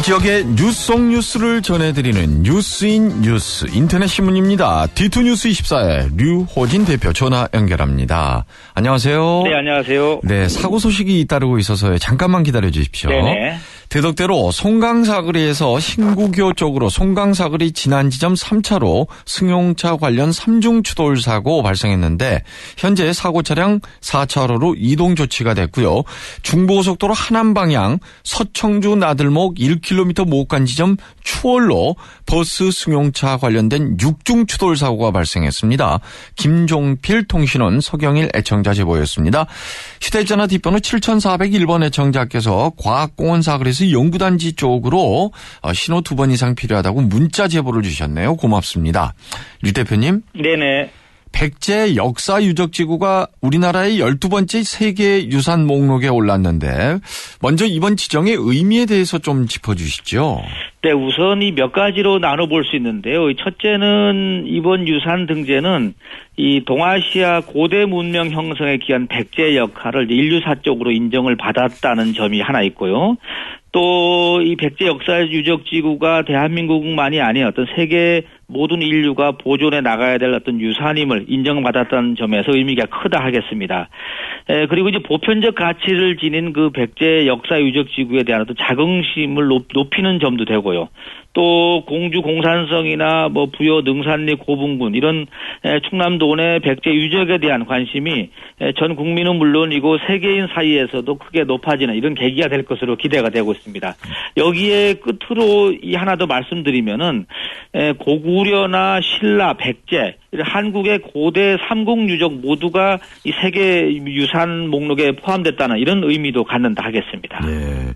지역의 뉴스 속 뉴스를 전해드리는 뉴스인 뉴스 인터넷 신문입니다. 디투 뉴스 24의 류호진 대표 전화 연결합니다. 안녕하세요. 네, 안녕하세요. 네, 사고 소식이 잇따르고 있어서 잠깐만 기다려 주십시오. 네네. 대덕대로 송강사거리에서 신구교 쪽으로 송강사거리 지난 지점 3차로 승용차 관련 3중 추돌 사고 발생했는데 현재 사고 차량 4차로로 이동 조치가 됐고요. 중부고속도로 하남 방향 서청주 나들목 1km 못 간 지점 추월로 버스 승용차 관련된 6중 추돌 사고가 발생했습니다. 김종필 통신원 서경일 애청자 제보였습니다. 휴대전화 뒷번호 7401번 애청자께서 과학공원 사거리에서 연구단지 쪽으로 어, 신호 두 번 이상 필요하다고 문자 제보를 주셨네요. 고맙습니다. 류 대표님. 네네. 백제 역사 유적 지구가 우리나라의 12번째 세계 유산 목록에 올랐는데 먼저 이번 지정의 의미에 대해서 좀 짚어 주시죠. 네, 우선 이 몇 가지로 나눠 볼 수 있는데요. 이 첫째는 이번 유산 등재는 이 동아시아 고대 문명 형성에 기한 백제 역할을 인류사적으로 인정을 받았다는 점이 하나 있고요. 또 이 백제 역사 유적 지구가 대한민국만이 아닌 어떤 세계 모든 인류가 보존해 나가야 될 어떤 유산임을 인정받았다는 점에서 의미가 크다 하겠습니다. 에, 그리고 이제 보편적 가치를 지닌 그 백제 역사 유적 지구에 대한 어떤 자긍심을 높, 높이는 점도 되고요. 또 공주 공산성이나 뭐 부여 능산리 고분군 이런 에, 충남도내 백제 유적에 대한 관심이 에, 전 국민은 물론이고 세계인 사이에서도 크게 높아지는 이런 계기가 될 것으로 기대가 되고 있습니다. 여기에 끝으로 이 하나 더 말씀드리면은 에, 고구려나 신라, 백제 한국의 고대 삼국 유적 모두가 이 세계 유산 목록에 포함됐다는 이런 의미도 갖는다 하겠습니다. 네.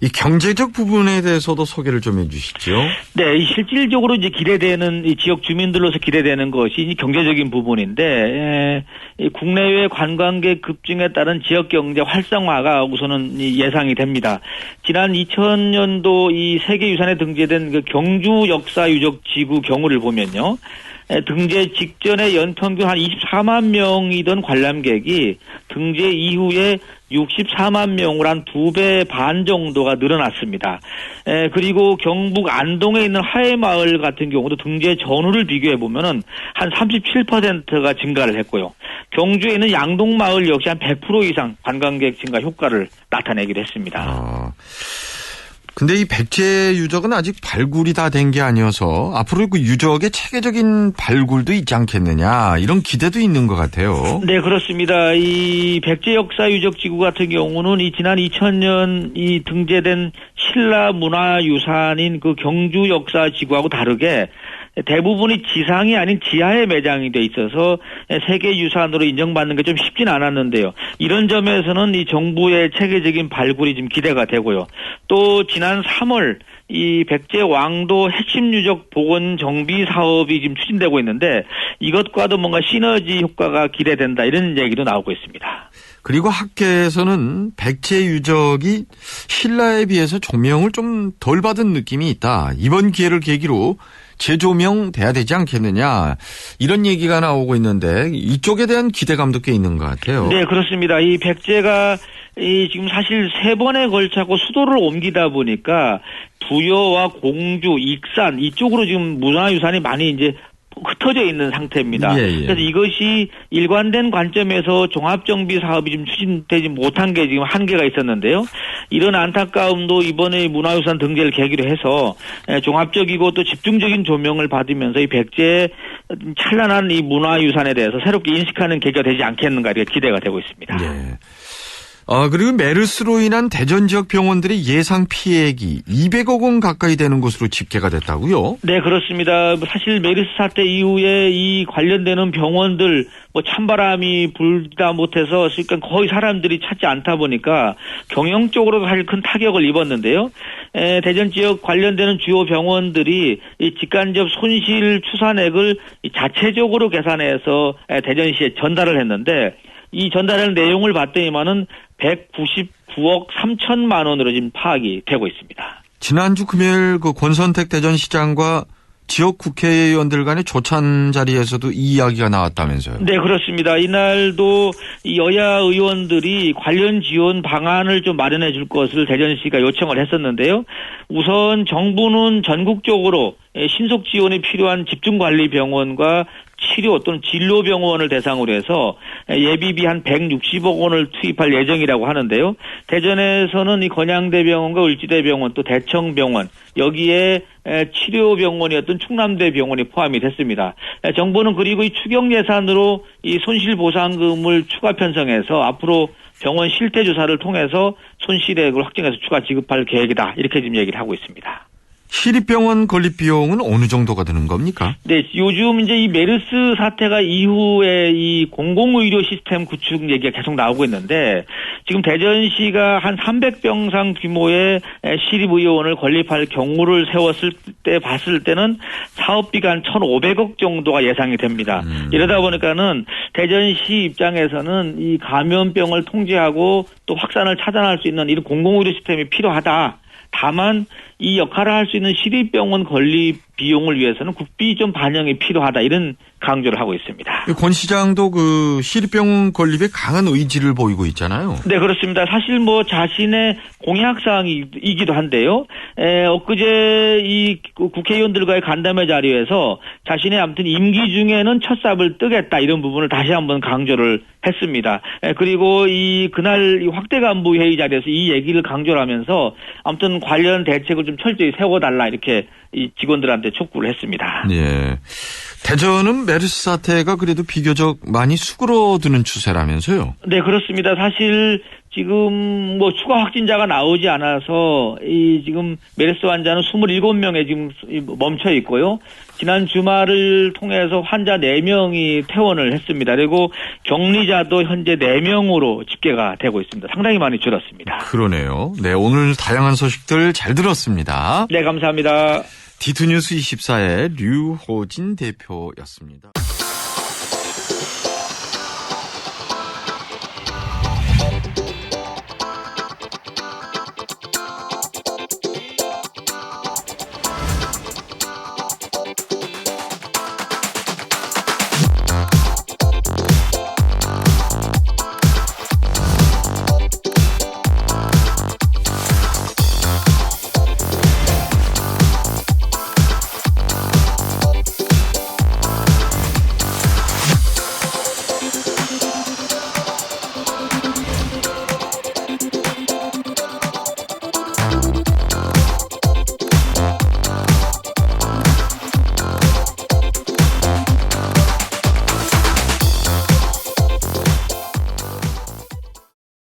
이 경제적 부분에 대해서도 소개를 좀 해주시죠. 네, 이 실질적으로 이제 기대되는 이 지역 주민들로서 기대되는 것이 이 경제적인 부분인데 에, 이 국내외 관광객 급증에 따른 지역 경제 활성화가 우선은 이 예상이 됩니다. 지난 2000년도 이 세계 유산에 등재된 그 경주 역사 유적 지구 경우를 보면요. 에, 등재 직전에 연평균 한 24만 명이던 관람객이 등재 이후에 64만 명으로 한 두 배 반 정도가 늘어났습니다. 에, 그리고 경북 안동에 있는 하회마을 같은 경우도 등재 전후를 비교해 보면은 한 37%가 증가를 했고요. 경주에 있는 양동마을 역시 한 100% 이상 관광객 증가 효과를 나타내기도 했습니다. 아. 근데 이 백제 유적은 아직 발굴이 다 된 게 아니어서 앞으로 그 유적의 체계적인 발굴도 있지 않겠느냐 이런 기대도 있는 것 같아요. 네, 그렇습니다. 이 백제 역사 유적 지구 같은 경우는 이 지난 2000년 이 등재된 신라 문화유산인 그 경주 역사 지구하고 다르게 대부분이 지상이 아닌 지하에 매장이 돼 있어서 세계 유산으로 인정받는 게 좀 쉽진 않았는데요. 이런 점에서는 이 정부의 체계적인 발굴이 좀 기대가 되고요. 또 지난 3월 이 백제 왕도 핵심 유적 복원 정비 사업이 지금 추진되고 있는데 이것과도 뭔가 시너지 효과가 기대된다 이런 얘기도 나오고 있습니다. 그리고 학계에서는 백제 유적이 신라에 비해서 조명을 좀 덜 받은 느낌이 있다. 이번 기회를 계기로 재조명돼야 되지 않겠느냐 이런 얘기가 나오고 있는데 이쪽에 대한 기대감도 꽤 있는 것 같아요. 네 그렇습니다. 이 백제가 이 지금 사실 세 번에 걸쳐고 수도를 옮기다 보니까 부여와 공주, 익산 이쪽으로 지금 문화유산이 많이 이제 흩어져 있는 상태입니다. 예, 예. 그래서 이것이 일관된 관점에서 종합정비 사업이 좀 추진되지 못한 게 지금 한계가 있었는데요. 이런 안타까움도 이번에 문화유산 등재를 계기로 해서 에, 종합적이고 또 집중적인 조명을 받으면서 이 백제의 찬란한 이 문화유산에 대해서 새롭게 인식하는 계기가 되지 않겠는가 이렇게 기대가 되고 있습니다. 네. 아, 그리고 메르스로 인한 대전 지역 병원들의 예상 피해액이 200억 원 가까이 되는 것으로 집계가 됐다고요? 네, 그렇습니다. 뭐 사실 메르스 사태 이후에 이 관련되는 병원들 뭐 찬바람이 불다 못해서 그러니까 거의 사람들이 찾지 않다 보니까 경영적으로 사실 큰 타격을 입었는데요. 에, 대전 지역 관련되는 주요 병원들이 이 직간접 손실 추산액을 이 자체적으로 계산해서 에, 대전시에 전달을 했는데 이 전달하는 내용을 봤더니만은 199억 3천만 원으로 지금 파악이 되고 있습니다. 지난주 금요일 그 권선택 대전시장과 지역 국회의원들 간의 조찬 자리에서도 이 이야기가 나왔다면서요. 네, 그렇습니다. 이날도 이 여야 의원들이 관련 지원 방안을 좀 마련해 줄 것을 대전시가 요청을 했었는데요. 우선 정부는 전국적으로 신속 지원이 필요한 집중관리병원과 치료 또는 진료병원을 대상으로 해서 예비비 한 160억 원을 투입할 예정이라고 하는데요. 대전에서는 이 건양대병원과 을지대병원 또 대청병원 여기에 치료병원이었던 충남대병원이 포함이 됐습니다. 정부는 그리고 이 추경 예산으로 이 손실 보상금을 추가 편성해서 앞으로 병원 실태 조사를 통해서 손실액을 확정해서 추가 지급할 계획이다. 이렇게 지금 얘기를 하고 있습니다. 시립병원 건립 비용은 어느 정도가 드는 겁니까? 네, 요즘 이제 이 메르스 사태가 이후에 이 공공의료 시스템 구축 얘기가 계속 나오고 있는데 지금 대전시가 한 300병상 규모의 시립의료원을 건립할 경우를 세웠을 때 봤을 때는 사업비가 한 1,500억 정도가 예상이 됩니다. 음. 이러다 보니까는 대전시 입장에서는 이 감염병을 통제하고 또 확산을 차단할 수 있는 이런 공공의료 시스템이 필요하다. 다만 이 역할을 할 수 있는 시립병원 건립 비용을 위해서는 국비 좀 반영이 필요하다 이런 강조를 하고 있습니다. 권 시장도 그 시립병원 건립에 강한 의지를 보이고 있잖아요. 네 그렇습니다. 사실 뭐 자신의 공약 사항이기도 한데요. 에, 엊그제 이 국회의원들과의 간담회 자리에서 자신의 아무튼 임기 중에는 첫 삽을 뜨겠다 이런 부분을 다시 한번 강조를 했습니다. 에, 그리고 이 그날 이 확대 간부 회의 자리에서 이 얘기를 강조를 하면서 아무튼 관련 대책을 좀 철저히 세워달라 이렇게 이 직원들한테 촉구를 했습니다. 예. 대전은 메르스 사태가 그래도 비교적 많이 수그러드는 추세라면서요. 네, 그렇습니다. 사실 지금 뭐 추가 확진자가 나오지 않아서 이 지금 메르스 환자는 27명에 지금 멈춰 있고요. 지난 주말을 통해서 환자 4명이 퇴원을 했습니다. 그리고 격리자도 현재 4명으로 집계가 되고 있습니다. 상당히 많이 줄었습니다. 그러네요. 네, 오늘 다양한 소식들 잘 들었습니다. 네, 감사합니다. 디투뉴스 24의 류호진 대표였습니다.